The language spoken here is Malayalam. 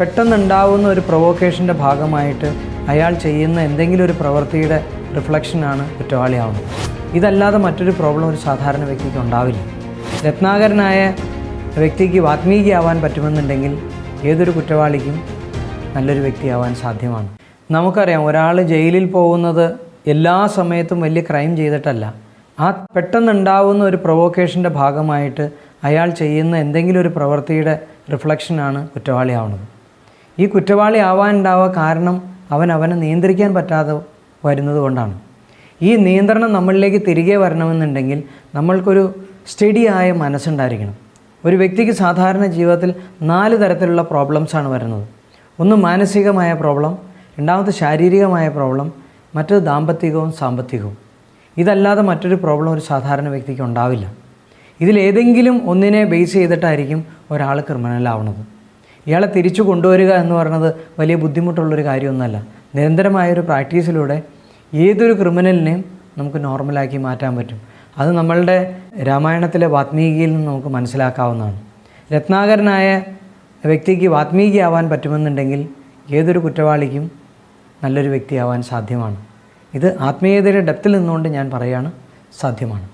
പെട്ടെന്നുണ്ടാവുന്ന ഒരു പ്രൊവോക്കേഷന്റെ ഭാഗമായിട്ട് അയാൾ ചെയ്യുന്ന എന്തെങ്കിലും ഒരു പ്രവൃത്തിയുടെ റിഫ്ലക്ഷനാണ് കുറ്റവാളിയാവുന്നത്. ഇതല്ലാതെ മറ്റൊരു പ്രോബ്ലം ഒരു സാധാരണ വ്യക്തിക്ക് ഉണ്ടാവില്ല. രത്നാകരനായ വ്യക്തിക്ക് വാത്മീകിയാവാൻ പറ്റുമെന്നുണ്ടെങ്കിൽ ഏതൊരു കുറ്റവാളിക്കും നല്ലൊരു വ്യക്തിയാവാൻ സാധ്യമാണ്. നമുക്കറിയാം ഒരാൾ ജയിലിൽ പോകുന്നത് എല്ലാ സമയത്തും വലിയ ക്രൈം ചെയ്തിട്ടല്ല. ആ പെട്ടെന്നുണ്ടാവുന്ന ഒരു പ്രൊവോക്കേഷന്റെ ഭാഗമായിട്ട് അയാൾ ചെയ്യുന്ന എന്തെങ്കിലും ഒരു പ്രവൃത്തിയുടെ റിഫ്ലക്ഷനാണ് കുറ്റവാളിയാവുന്നത്. ഈ കുറ്റവാളി ആവാനുണ്ടാവുക കാരണം അവൻ അവനെ നിയന്ത്രിക്കാൻ പറ്റാതെ വരുന്നത് കൊണ്ടാണ് ഈ നിയന്ത്രണം നമ്മളിലേക്ക് തിരികെ വരണമെന്നുണ്ടെങ്കിൽ നമ്മൾക്കൊരു സ്റ്റഡിയായ മനസ്സുണ്ടായിരിക്കണം. ഒരു വ്യക്തിക്ക് സാധാരണ ജീവിതത്തിൽ നാല് തരത്തിലുള്ള പ്രോബ്ലംസാണ് വരുന്നത്. ഒന്ന് മാനസികമായ പ്രോബ്ലം രണ്ടാമത്തെ ശാരീരികമായ പ്രോബ്ലം മറ്റത് ദാമ്പത്തികവും സാമ്പത്തികവും. ഇതല്ലാതെ മറ്റൊരു പ്രോബ്ലം ഒരു സാധാരണ വ്യക്തിക്ക് ഉണ്ടാവില്ല. ഇതിലേതെങ്കിലും ഒന്നിനെ ബേസ് ചെയ്തിട്ടായിരിക്കും ഒരാൾ ക്രിമിനലാവുന്നത് ഇയാളെ തിരിച്ചു കൊണ്ടുവരിക എന്ന് പറയുന്നത് വലിയ ബുദ്ധിമുട്ടുള്ളൊരു കാര്യമൊന്നുമല്ല. നിരന്തരമായൊരു പ്രാക്ടീസിലൂടെ ഏതൊരു ക്രിമിനലിനെയും നമുക്ക് നോർമലാക്കി മാറ്റാൻ പറ്റും. അത് നമ്മളുടെ രാമായണത്തിലെ വാത്മീകിയിൽ നിന്ന് നമുക്ക് മനസ്സിലാക്കാവുന്നതാണ്. രത്നാകരനായ വ്യക്തിക്ക് വാത്മീകിയാവാൻ പറ്റുമെന്നുണ്ടെങ്കിൽ ഏതൊരു കുറ്റവാളിക്കും നല്ലൊരു വ്യക്തിയാവാൻ സാധ്യമാണ്. ഇത് ആത്മീയതയുടെ ഡെപ്തിൽ നിന്നുകൊണ്ട് ഞാൻ പറയുകയാണ് സാധ്യമാണ്.